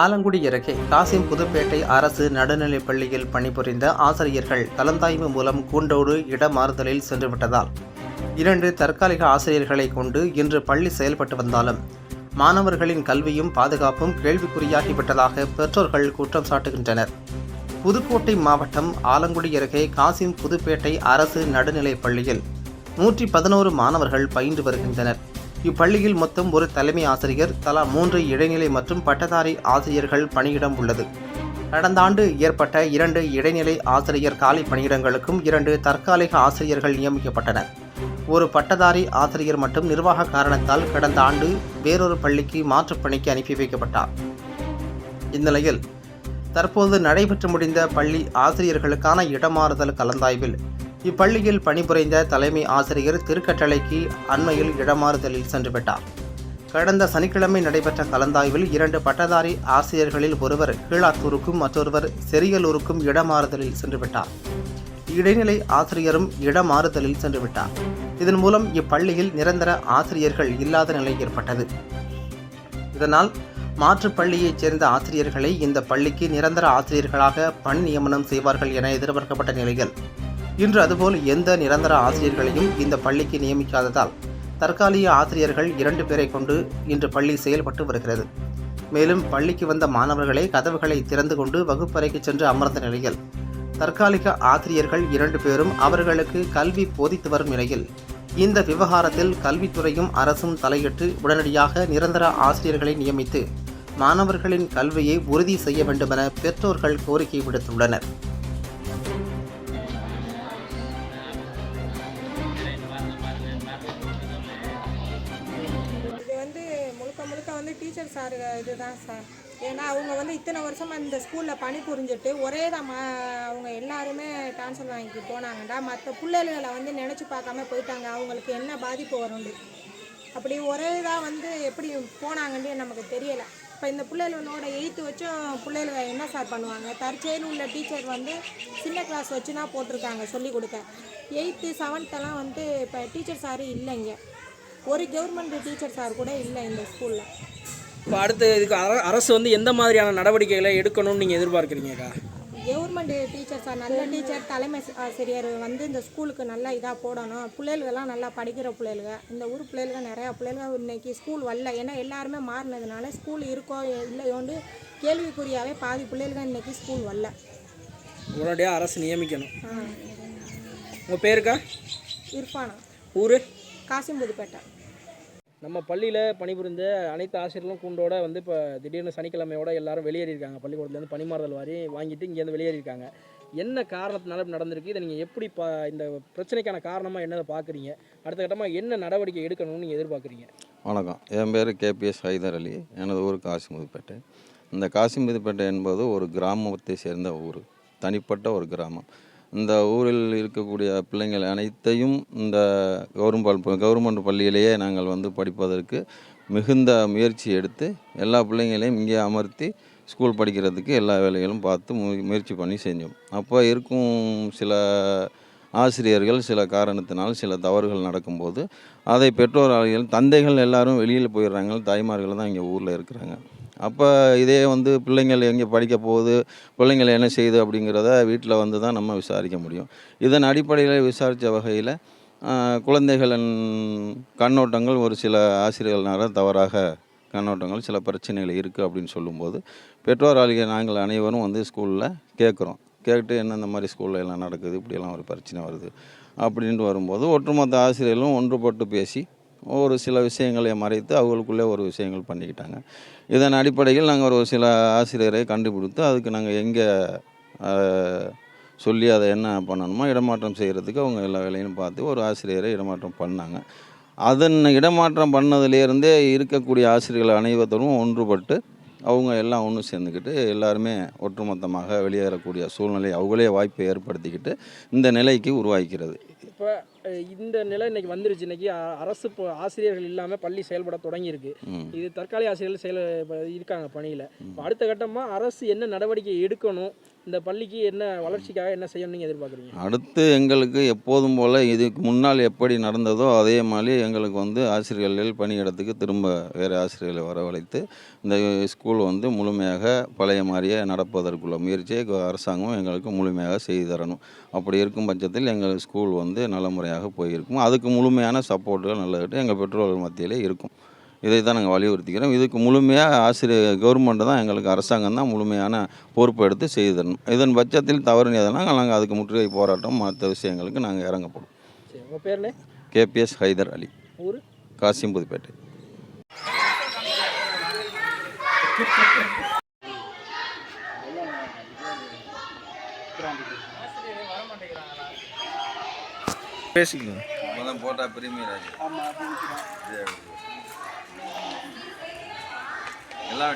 ஆலங்குடி அருகே காசிம் புதுப்பேட்டை அரசு நடுநிலைப் பள்ளியில் பணிபுரிந்த ஆசிரியர்கள் கலந்தாய்வு மூலம் கூண்டோடு இடமாறுதலில் சென்றுவிட்டதால் இரண்டு தற்காலிக ஆசிரியர்களை கொண்டு இன்று பள்ளி செயல்பட்டு வந்தாலும் மாணவர்களின் கல்வியும் பாதுகாப்பும் கேள்விக்குறியாகிவிட்டதாக பெற்றோர்கள் குற்றம் சாட்டுகின்றனர். புதுக்கோட்டை மாவட்டம் ஆலங்குடி அருகே காசிம் புதுப்பேட்டை அரசு நடுநிலைப் பள்ளியில் நூற்றி பதினோரு மாணவர்கள் பயின்று வருகின்றனர். இப்பள்ளியில் மொத்தம் ஒரு தலைமை ஆசிரியர் தலா மூன்று இடைநிலை மற்றும் பட்டதாரி ஆசிரியர்கள் பணியிடம் உள்ளது. கடந்த ஆண்டு ஏற்பட்ட இரண்டு இடைநிலை ஆசிரியர் காலி பணியிடங்களுக்கும் இரண்டு தற்காலிக ஆசிரியர்கள் நியமிக்கப்பட்டனர் ஒரு பட்டதாரி ஆசிரியர் மட்டும் நிர்வாக காரணத்தால் கடந்த ஆண்டு வேறொரு பள்ளிக்கு மாற்றுப் பணிக்கு அனுப்பி வைக்கப்பட்டார். இந்நிலையில் தற்போது நடைபெற்று முடிந்த பள்ளி ஆசிரியர்களுக்கான இடமாறுதல் கலந்தாய்வில் இப்பள்ளியில் பணிபுரிந்த தலைமை ஆசிரியர் திருக்கட்டளைக்கு அண்மையில் இடமாறுதலில் சென்றுவிட்டார் கடந்த சனிக்கிழமை நடைபெற்ற கலந்தாய்வில் இரண்டு பட்டதாரி ஆசிரியர்களில் ஒருவர் கீழாத்தூருக்கும் மற்றொருவர் செரியலூருக்கும் இடமாறுதலில் சென்றுவிட்டார் இடைநிலை ஆசிரியரும் இடமாறுதலில் சென்றுவிட்டார் இதன் மூலம் இப்பள்ளியில் நிரந்தர ஆசிரியர்கள் இல்லாத நிலை ஏற்பட்டது. இதனால் மாற்றுப் பள்ளியைச் சேர்ந்த ஆசிரியர்களை இந்த பள்ளிக்கு நிரந்தர ஆசிரியர்களாக பணி நியமனம் செய்வார்கள் என எதிர்பார்க்கப்பட்ட நிலையில் இன்று அதுபோல் எந்த நிரந்தர ஆசிரியர்களையும் இந்த பள்ளிக்கு நியமிக்காததால் தற்காலிக ஆசிரியர்கள் இரண்டு பேரை கொண்டு இன்று பள்ளி செயல்பட்டு வருகிறது. மேலும் பள்ளிக்கு வந்த மாணவர்களே கதவுகளை திறந்து கொண்டு வகுப்பறைக்கு சென்று அமர்ந்த நிலையில் தற்காலிக ஆசிரியர்கள் இரண்டு பேரும் அவர்களுக்கு கல்வி போதித்து வரும் நிலையில் இந்த விவகாரத்தில் கல்வித்துறையும் அரசும் தலையிட்டு உடனடியாக நிரந்தர ஆசிரியர்களை நியமித்து மாணவர்களின் கல்வியை உறுதி செய்ய வேண்டுமென பெற்றோர்கள் கோரிக்கை விடுத்துள்ளனர். டீச்சர் சார் இதுதான் சார். ஏன்னா அவங்க வந்து இத்தனை வருஷமாக இந்த ஸ்கூலில் பணி புரிஞ்சுட்டு ஒரே தான் மா அவங்க எல்லாருமே ட்ரான்ஸ்ஃபர் வாங்கி போனாங்கடா. மற்ற பிள்ளைகளை வந்து நினச்சி பார்க்காம போயிட்டாங்க. அவங்களுக்கு என்ன பாதிப்பு வரும்னு. அப்படி ஒரே இதாக வந்து எப்படி போனாங்கன்னு நமக்கு தெரியலை. இப்போ இந்த பிள்ளைகளோட எயித்து வச்சும் பிள்ளைகளை என்ன சார் பண்ணுவாங்க? தற்செயல் உள்ள டீச்சர் வந்து சின்ன கிளாஸ் வச்சுனா போட்டிருக்காங்க சொல்லி கொடுக்க. எயித்து செவன்த்தெல்லாம் வந்து இப்போ டீச்சர் சார் இல்லைங்க. ஒரு கவர்மெண்ட் டீச்சர் சார் கூட இல்லை இந்த ஸ்கூலில் இப்போ அடுத்து இதுக்கு அர- அரசு வந்து எந்த மாதிரியான நடவடிக்கைகளை எடுக்கணும்னு நீங்கள் எதிர்பார்க்குறீங்கக்கா கவர்மெண்ட் டீச்சர் சார் நல்ல டீச்சர் தலைமை ஆசிரியர் வந்து இந்த ஸ்கூலுக்கு நல்லா இதாக போடணும். பிள்ளைகளெல்லாம் நல்லா படிக்கிற பிள்ளைகளுங்க இந்த ஊர் பிள்ளைகளுங்க நிறையா பிள்ளைகளுங்க இன்னைக்கு ஸ்கூல் வரல. ஏன்னா எல்லாருமே மாறினதுனால ஸ்கூல் இருக்கோ இல்லையோன்னு கேள்விக்குறியாகவே பாதி பிள்ளைகளுங்க இன்னைக்கு ஸ்கூல் வரல. உடனடியாக அரசு நியமிக்கணும். உங்கள் பேருக்கா இர்ஃபானா. ஊர்? காசிம்புதுப்பேட்டை. நம்ம பள்ளியில் பணிபுரிந்த அனைத்து ஆசிரியர்களும் கூண்டோட வந்து இப்போ திடீர்னு சனிக்கிழமையோட எல்லாரும் வெளியேறியிருக்காங்க. பள்ளிக்கூடத்துலேருந்து பணிமாறுதல் வாரி வாங்கிட்டு இங்கேருந்து வெளியேறியிருக்காங்க. என்ன காரணத்தினால இப்படி நடந்திருக்கு? இதை நீங்கள் எப்படி பா இந்த பிரச்சனைக்கான காரணமாக என்னதை பார்க்குறீங்க அடுத்த கட்டமாக என்ன நடவடிக்கை எடுக்கணும்னு நீங்கள் எதிர்பார்க்குறீங்க? வணக்கம். என் பேர் கேபிஎஸ் ஹைதர் அலி. எனது ஊர் காசிமுதுப்பேட்டை. இந்த காசிமுதுப்பேட்டை என்பது ஒரு கிராமத்தை சேர்ந்த ஊர். தனிப்பட்ட ஒரு கிராமம். இந்த ஊரில் இருக்கக்கூடிய பிள்ளைங்கள் அனைத்தையும் இந்த கவர்மெண்ட் கவர்மெண்ட் பள்ளியிலேயே நாங்கள் வந்து படிப்பதற்கு மிகுந்த முயற்சி எடுத்து எல்லா பிள்ளைங்களையும் இங்கே அமர்த்தி ஸ்கூல் படிக்கிறதுக்கு எல்லா வேலைகளும் பார்த்து மு முயற்சி பண்ணி செஞ்சோம். அப்போ இருக்கும் சில ஆசிரியர்கள் சில காரணத்தினால் சில தவறுகள் நடக்கும்போது அதை பெற்றோர் ஆளுகள் தந்தைகள் எல்லாரும் வெளியில் போயிடுறாங்க. தாய்மார்கள் தான் இங்கே ஊரில் இருக்கிறாங்க. அப்போ இதே வந்து பிள்ளைங்கள் எங்கே படிக்க போகுது பிள்ளைங்கள் என்ன செய்யுது அப்படிங்கிறத வீட்டில் வந்து தான் நம்ம விசாரிக்க முடியும். இதன் அடிப்படையில் விசாரித்த வகையில் குழந்தைகளின் கண்ணோட்டங்கள் ஒரு சில ஆசிரியர்களால் தவறாக கண்ணோட்டங்கள் சில பிரச்சனைகள் இருக்குது அப்படின்னு சொல்லும்போது பெற்றோர் ஆகிய நாங்கள் அனைவரும் வந்து ஸ்கூலில் கேட்குறோம். கேட்டு என்ன இந்த மாதிரி ஸ்கூலில் எல்லாம் நடக்குது இப்படியெல்லாம் ஒரு பிரச்சனை வருது அப்படின்ட்டு வரும்போது ஒட்டுமொத்த ஆசிரியர்களும் ஒன்றுபட்டு பேசி ஒரு சில விஷயங்களை மறைத்து அவங்களுக்குள்ளே ஒரு விஷயங்கள் பண்ணிக்கிட்டாங்க. இதன் அடிப்படையில் நாங்கள் ஒரு சில ஆசிரியரை கண்டுபிடித்து அதுக்கு நாங்கள் எங்கே சொல்லி அதை என்ன பண்ணணுமோ இடமாற்றம் செய்கிறதுக்கு அவங்க எல்லா வேலையும் பார்த்து ஒரு ஆசிரியரை இடமாற்றம் பண்ணாங்க. அதன் இடமாற்றம் பண்ணதுலேருந்தே இருக்கக்கூடிய ஆசிரியர்கள் அனைவரும் ஒன்றுபட்டு அவங்க எல்லாம் ஒன்று சேர்ந்துக்கிட்டு எல்லாருமே ஒட்டுமொத்தமாக வெளியேறக்கூடிய சூழ்நிலை அவங்களே வாய்ப்பை ஏற்படுத்திக்கிட்டு இந்த நிலைக்கு உருவாக்கிறது. இப்போ இந்த நிலை இன்னைக்கு வந்துருச்சு. இன்னைக்கு அரசு ஆசிரியர்கள் இல்லாமல் பள்ளி செயல்பட தொடங்கியிருக்கு. இது தற்காலிக ஆசிரியர்கள் செயல் இருக்காங்க பணியில். அடுத்த கட்டமாக அரசு என்ன நடவடிக்கை எடுக்கணும்? இந்த பள்ளிக்கு என்ன வளர்ச்சிக்காக என்ன செய்யணும் நீங்கள் எதிர்பார்க்குறீங்க? அடுத்து எங்களுக்கு எப்போதும் போல் இதுக்கு முன்னால் எப்படி நடந்ததோ அதே மாதிரி எங்களுக்கு வந்து ஆசிரியர்கள் பணியிடத்துக்கு திரும்ப வேறு ஆசிரியர்களை வரவழைத்து இந்த ஸ்கூல் வந்து முழுமையாக பழைய மாதிரியே நடப்பதற்குள்ள முயற்சியை அரசாங்கம் எங்களுக்கு முழுமையாக செய்து தரணும். அப்படி இருக்கும் பட்சத்தில் எங்கள் ஸ்கூல் வந்து நல்ல முறையாக போயிருக்கும். அதுக்கு முழுமையான சப்போர்ட்டுகள் நல்லது எங்கள் பெற்றோர்கள் மத்தியிலே இருக்கும். இதை தான் நாங்கள் வலியுறுத்திக்கிறோம். இதுக்கு முழுமையாக ஆசிரியர் கவர்மெண்ட்டு தான் எங்களுக்கு அரசாங்கம் தான் முழுமையான பொறுப்பு எடுத்து செய்து தரணும். இதன் பட்சத்தில் தவறு எதனா நாங்கள் அதுக்கு முற்றுகை போராட்டம் மற்ற விஷயங்களுக்கு நாங்கள் இறங்கப்படும். கேபிஎஸ் ஹைதர் அலி. ஊர்? காசிம் புதுப்பேட்டை பேசிக்கலாம் போட்டா பிரிமியர் எல்லாம்